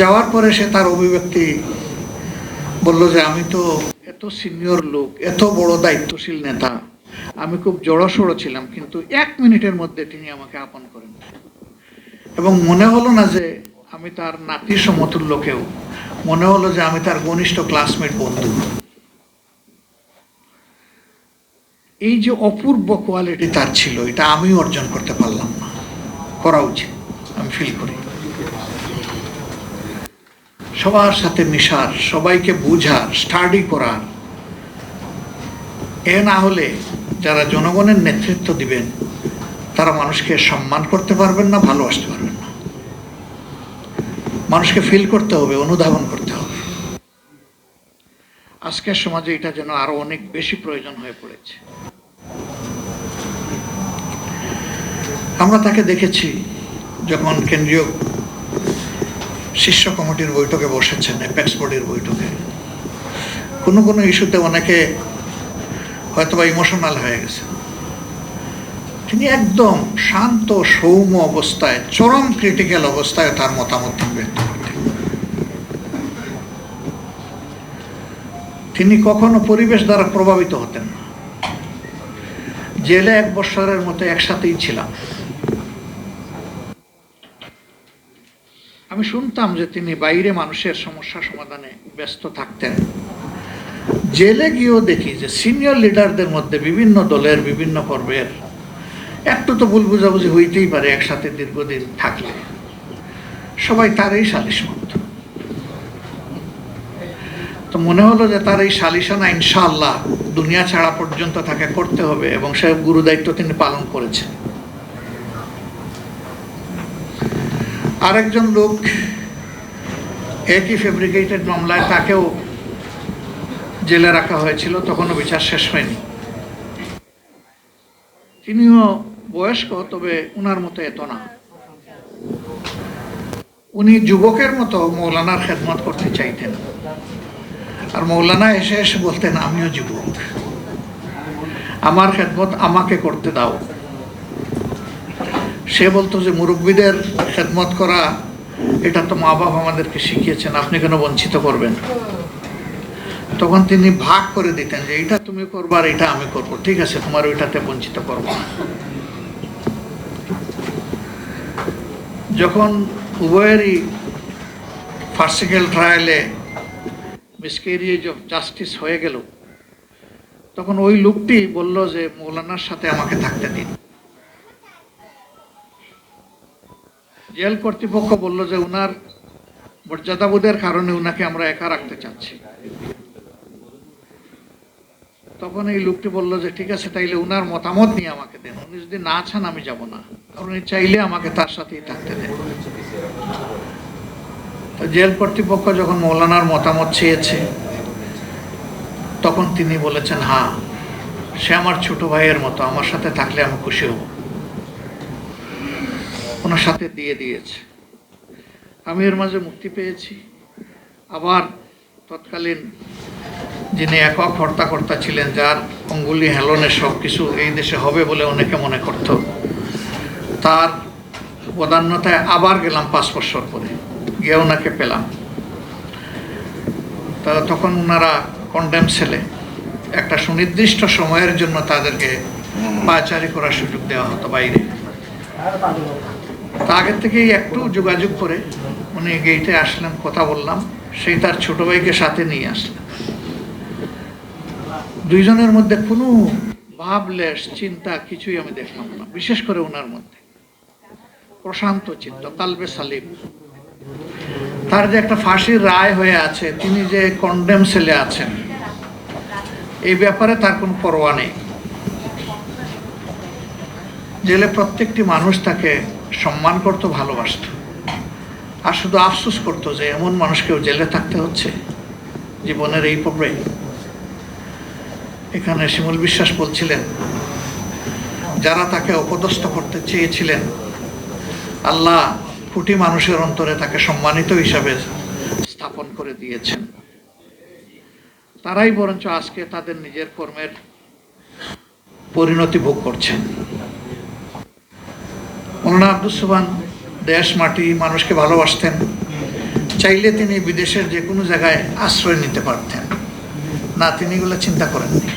যাওয়ার পরে সে তার অভিব্যক্তি বলল যে, আমি তো এত সিনিয়র লোক, এত বড় দায়িত্বশীল নেতা, আমি খুব জড়সড়ো ছিলাম, কিন্তু এক মিনিটের মধ্যে তিনি আমাকে আপন করেন। এবং মনে হলো না যে আমি তার নাতি সমতুল্য কেউ, মনে হলো যে আমি তার ঘনিষ্ঠ ক্লাসমেট বন্ধু। এই যে অপূর্ব কোয়ালিটি তার ছিল, এটা আমিও অর্জন করতে পারলাম না। করা উচিত, আমি ফিল করি। সবার সাথে মিশার, সবাইকে বুঝার স্টাডি করার। এ না হলে যারা জনগণের নেতৃত্ব দিবেন, তারা মানুষকে সম্মান করতে পারবেন না ভালোবাসতে পারবেন না। মানুষকে ফিল করতে হবে, অনুধাবন করতে হবে। আজকের সমাজে এটা যেন আরও অনেক বেশি প্রয়োজন হয়ে পড়েছে। আমরা তাকে দেখেছি যখন কেন্দ্রীয় শীর্ষ কমিটির বৈঠকে বসেছেন অ্যাপেক্স বডির বৈঠকে। কোনো কোনো ইস্যুতে অনেকে হয়তো বা ইমোশনাল হয়ে গেছে। তিনি একদম শান্ত, সৌম্য অবস্থায়, চরম ক্রিটিক্যাল অবস্থায় তার মতামত ব্যক্ত করতেন। তিনি কখনো পরিবেশ দ্বারা প্রভাবিত হতেন না। জেলে এক বছরের মতো একসাথেই ছিলাম। আমি শুনতাম যে তিনি বাইরে মানুষের সমস্যা সমাধানে ব্যস্ত থাকতেন। জেলে গিয়েও দেখি যে সিনিয়র লিডারদের মধ্যে বিভিন্ন দলের বিভিন্ন পর্বের, একটু তো ভুল বুঝাবুঝি হইতেই পারে একসাথে দীর্ঘদিন থাকলে। সবাই তারই সালিশ মত তো মনে হলো যে তার এই সালিশানা ইনশাআল্লাহ দুনিয়া ছাড়া পর্যন্ত তাকে করতে হবে এবং সে গুরু দায়িত্ব তিনি পালন করেছেন। আরেকজন লোক একই ফেব্রিকেটেড মামলায় তাকেও জেলে রাখা হয়েছিল, তখনও বিচার শেষ হয়নি। তিনিও বয়স্ক, তবে উনার মতো এত না। উনি যুবকের মতো মৌলানার খেদমত করতে চাইতেন। আর মৌলানা এসে এসে বলতেন, আমিও যুবক। আমার খেদমত আমাকে করতে দাও। সে বলতো যে মুরব্বীদের খেদমত করা, এটা তো মা বাবা আমাদেরকে শিখিয়েছেন, আপনি কেন বঞ্চিত করবেন? তখন তিনি ভাগ করে দিতেন যে এটা তুমি করব আর এটা আমি করব, ঠিক আছে, তোমার ওইটাতে বঞ্চিত করব যখন উভয়েরই ফার্সিক্যাল ট্রায়ালে মিসকেরিয়েজ অফ জাস্টিস হয়ে গেল, তখন ওই লোকটি বলল যে, মৌলানার সাথে আমাকে থাকতে দিন। জেল কর্তৃপক্ষ বলল যে উনার মর্যাদাবোধের কারণে উনাকে আমরা একা রাখতে চাচ্ছি। তখন এই লোকটি বলল যে, ঠিক আছে, তাইলে উনার মতামত নিয়ে আমাকে দেন। উনি যদি না চান, আমি যাব না। কারণ উনি চাইলে আমাকে তার সাথেই থাকতে দেন। তো জেল কর্তৃপক্ষ যখন মৌলানার মতামত চেয়েছে, তখন তিনি বলেছেন হ্যাঁ সে আমার ছোট ভাইয়ের মতো, আমার সাথে থাকলে আমি খুশি হব। ওনার সাথে দিয়ে দিয়েছে। আমি এর মাঝে মুক্তি পেয়েছি। আবার তৎকালীন যিনি একক হর্তাকর্তা ছিলেন, যার অঙ্গুলি হেলনে সব কিছু এই দেশে হবে বলে অনেকে মনে করত, তার প্রধান্যতায় আবার গেলাম পাঁচ বছর পরে। গিয়ে ওনাকে পেলাম। তা তখন ওনারা কন্ডেম ছেলে একটা সুনির্দিষ্ট সময়ের জন্য তাদেরকে পাচারি করার সুযোগ দেওয়া হতো বাইরে। তা আগের থেকেই একটু যোগাযোগ করে উনি গেইটে আসলেন, কথা বললাম। সেই তার ছোট ভাইকে সাথে নিয়ে আসলেন। দুইজনের মধ্যে কোনো ভাবলেস চিন্তা কিছুই আমি দেখলাম না, বিশেষ করে ওনার মধ্যে। প্রশান্ত চিত্ত, কালবে সালিম। তার যে একটা ফাঁসির রায় হয়ে আছে, তিনি যে কন্ডেম সেলে আছেন, এই ব্যাপারে তার কোনো পরোয়া নেই। জেলে প্রত্যেকটি মানুষ তাকে সম্মান করতো, ভালোবাসত। আর শুধু আফসোস করতো যে এমন মানুষকেও জেলে থাকতে হচ্ছে জীবনের এই পর্বে। এখানে শিমুল বিশ্বাস বলছিলেন, যারা তাকে অপদস্থ করতে চেয়েছিলেন, আল্লাহ কোটি মানুষের অন্তরে তাকে সম্মানিত হিসাবে স্থাপন করে দিয়েছেন। তারাই বরঞ্চ আজকে তাদের নিজের কর্মের পরিণতি ভোগ করছেন। মৌলানা আব্দুল সুবান দেশ, মাটি, মানুষকে ভালোবাসতেন। চাইলে তিনি বিদেশের যে কোনো জায়গায় আশ্রয় নিতে পারতেন। না, তিনি এগুলো চিন্তা করেননি।